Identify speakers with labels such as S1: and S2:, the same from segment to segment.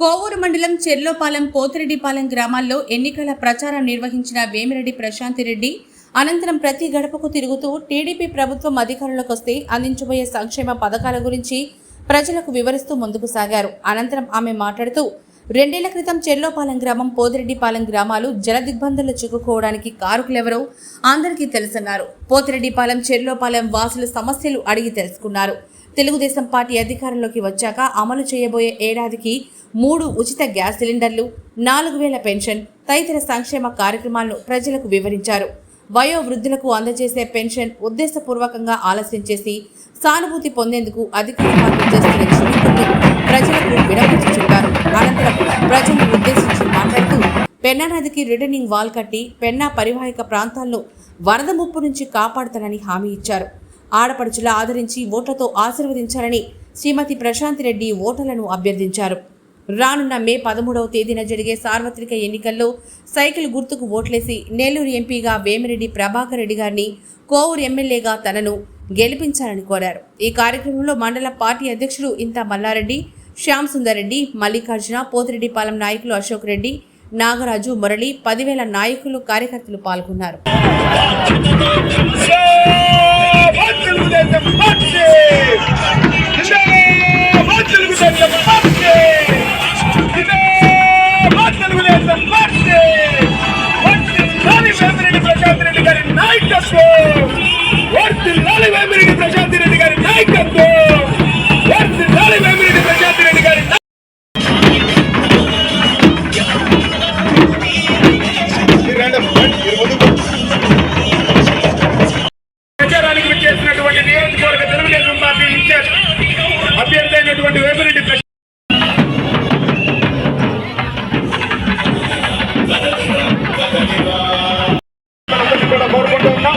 S1: కోవూరు మండలం చెర్లోపాలెం పోతిరెడ్డిపాలెం గ్రామాల్లో ఎన్నికల ప్రచారం నిర్వహించిన వేమిరెడ్డి ప్రశాంతిరెడ్డి అనంతరం ప్రతి గడపకు తిరుగుతూ టీడీపీ ప్రభుత్వం అధికారంలోకి వస్తే అందించబోయే సంక్షేమ పథకాల గురించి ప్రజలకు వివరిస్తూ ముందుకు సాగారు. అనంతరం ఆమె మాట్లాడుతూ రెండేళ్ళ క్రితం చెర్లోపాలెం గ్రామం పోతిరెడ్డిపాలెం గ్రామాలు జల దిగ్బంధంలో చిక్కుకోవడానికి కారుకులెవరో అందరికీ తెలుసన్నారు. పోతిరెడ్డిపాలెం చెర్లోపాలెం వాసుల సమస్యలు అడిగి తెలుసుకున్నారు. తెలుగుదేశం పార్టీ అధికారంలోకి వచ్చాక అమలు చేయబోయే ఏడాదికి మూడు ఉచిత గ్యాస్ సిలిండర్లు నాలుగు వేల పెన్షన్ తదితర సంక్షేమ కార్యక్రమాలను ప్రజలకు వివరించారు. వయో వృద్ధులకు అందజేసే పెన్షన్ ఉద్దేశపూర్వకంగా ఆలస్యం చేసి సానుభూతి పొందేందుకు అధికార చేస్తున్న ప్రజలకు చెప్పారు. అనంతరం ప్రజలను ఉద్దేశించి మాట్లాడుతూ పెన్నా నదికి రిటర్నింగ్ వాల్ కట్టి పెన్నా పరివాహిక ప్రాంతాల్లో వరద ముప్పు నుంచి కాపాడుతానని హామీ ఇచ్చారు. ఆడపడుచులా ఆదరించి ఓట్లతో ఆశీర్వదించాలని శ్రీమతి ప్రశాంతి రెడ్డి ఓటర్లను అభ్యర్థించారు. రానున్న మే పదమూడవ తేదీన జరిగే సార్వత్రిక ఎన్నికల్లో సైకిల్ గుర్తుకు ఓట్లేసి నెల్లూరు ఎంపీగా వేమిరెడ్డి ప్రభాకర్ రెడ్డి గారిని కోవూరు ఎమ్మెల్యేగా తనను గెలిపించాలని కోరారు. ఈ కార్యక్రమంలో మండల పార్టీ అధ్యక్షులు ఇంత మల్లారెడ్డి శ్యామ్ సుందర్ రెడ్డి మల్లికార్జున పోతిరెడ్డిపాలెం నాయకులు అశోక్ రెడ్డి నాగరాజు మురళి పదివేల నాయకులు కార్యకర్తలు పాల్గొన్నారు.
S2: ప్రచారానికి విచ్చేసినటువంటి నియోజకవర్గ తెలుగుదేశం పార్టీ ఇన్ఛార్జ్ అభ్యర్థి అయినటువంటి వేమిరెడ్డి కూడా కోరుకుంటూ ఉన్నాం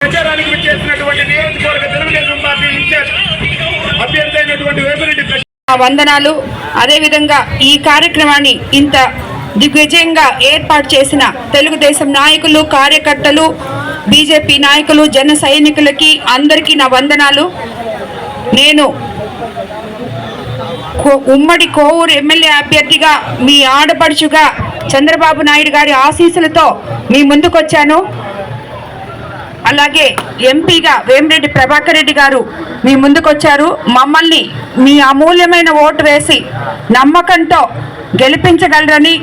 S2: ప్రచారానికి విచ్చేసినటువంటి నియోజకవర్గ తెలుగుదేశం పార్టీ ఇన్ఛార్జ్ అభ్యర్థి అయినటువంటి వేమిరెడ్డి
S3: వందనాలు. అదేవిధంగా ఈ కార్యక్రమాన్ని ఇంత దిగ్విజయంగా ఏర్పాటు చేసిన తెలుగుదేశం నాయకులు కార్యకర్తలు బీజేపీ నాయకులు జన సైనికులకి అందరికీ నా వందనాలు. నేను కో- ఉమ్మడి కోవూరు ఎమ్మెల్యే అభ్యర్థిగా మీ ఆడపడుచుగా చంద్రబాబు నాయుడు గారి ఆశీస్సులతో మీ ముందుకొచ్చాను. అలాగే ఎంపీగా వేమిరెడ్డి ప్రభాకర్ రెడ్డి గారు మీ ముందుకొచ్చారు. మమ్మల్ని మీ అమూల్యమైన ఓటు వేసి నమ్మకంతో గెలిపించగలరని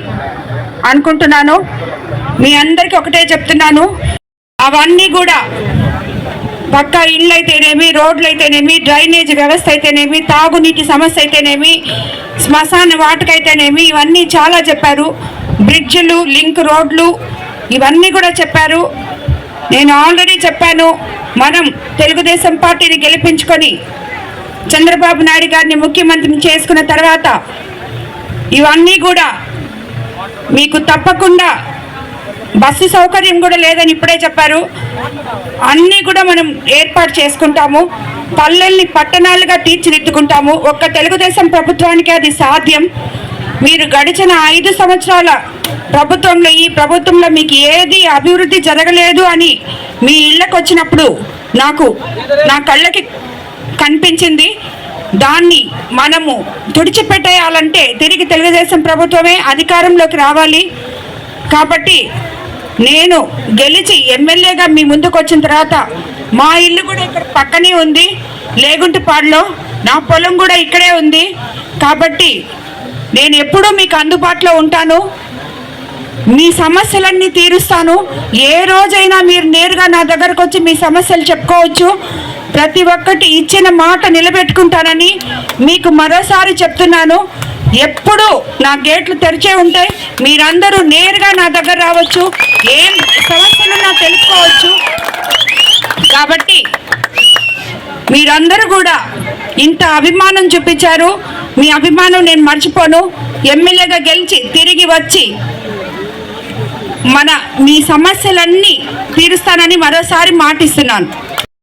S3: అనుకుంటున్నాను. మీ అందరికీ ఒకటే చెప్తున్నాను. అవన్నీ కూడా పక్కా ఇళ్ళు అయితేనేమి రోడ్లు అయితేనేమి డ్రైనేజ్ వ్యవస్థ అయితేనేమి తాగునీటి సమస్య అయితేనేమి శ్మశాన వాటికైతేనేమి ఇవన్నీ చాలా చెప్పారు. బ్రిడ్జ్లు లింక్ రోడ్లు ఇవన్నీ కూడా చెప్పారు. నేను ఆల్రెడీ చెప్పాను మనం తెలుగుదేశం పార్టీని గెలిపించుకొని చంద్రబాబు నాయుడు గారిని ముఖ్యమంత్రిని చేసుకున్న తర్వాత ఇవన్నీ కూడా మీకు తప్పకుండా బస్సు సౌకర్యం కూడా లేదని ఇప్పుడే చెప్పారు. అన్నీ కూడా మనం ఏర్పాటు చేసుకుంటాము. పల్లెల్ని పట్టణాలుగా తీర్చిదిద్దుకుంటాము. ఒక్క తెలుగుదేశం ప్రభుత్వానికి అది సాధ్యం. మీరు గడిచిన ఐదు సంవత్సరాల ప్రభుత్వంలో ఈ ప్రభుత్వంలో మీకు ఏది అభివృద్ధి జరగలేదు అని మీ ఇళ్ళకు వచ్చినప్పుడు నాకు నా కళ్ళకి కనిపించింది. దాన్ని మనము తుడిచిపెట్టేయాలంటే తిరిగి తెలుగుదేశం ప్రభుత్వమే అధికారంలోకి రావాలి. కాబట్టి నేను గెలిచి ఎమ్మెల్యేగా మీ ముందుకు వచ్చిన తర్వాత మా ఇల్లు కూడా ఇక్కడ పక్కనే ఉంది. లేగుంటిపాడులో నా పొలం కూడా ఇక్కడే ఉంది. కాబట్టి నేను ఎప్పుడూ మీకు అందుబాటులో ఉంటాను. మీ సమస్యలన్నీ తీరుస్తాను. ఏ రోజైనా మీరు నేరుగా నా దగ్గరకు వచ్చి మీ సమస్యలు చెప్పుకోవచ్చు. ప్రతి ఒక్కటి ఇచ్చిన మాట నిలబెట్టుకుంటానని మీకు మరోసారి చెప్తున్నాను. ఎప్పుడు నా గేట్లు తెరిచే ఉంటాయి మీరందరూ నేరుగా నా దగ్గర రావచ్చు. ఏం సమస్యలు నాకు తెలుసుకోవచ్చు. కాబట్టి మీరందరూ కూడా ఇంత అభిమానం చూపించారు. మీ అభిమానం నేను మర్చిపోను. ఎమ్మెల్యేగా గెలిచి తిరిగి వచ్చి మన మీ సమస్యలన్నీ తీరుస్తానని మరోసారి మాటిస్తున్నాను.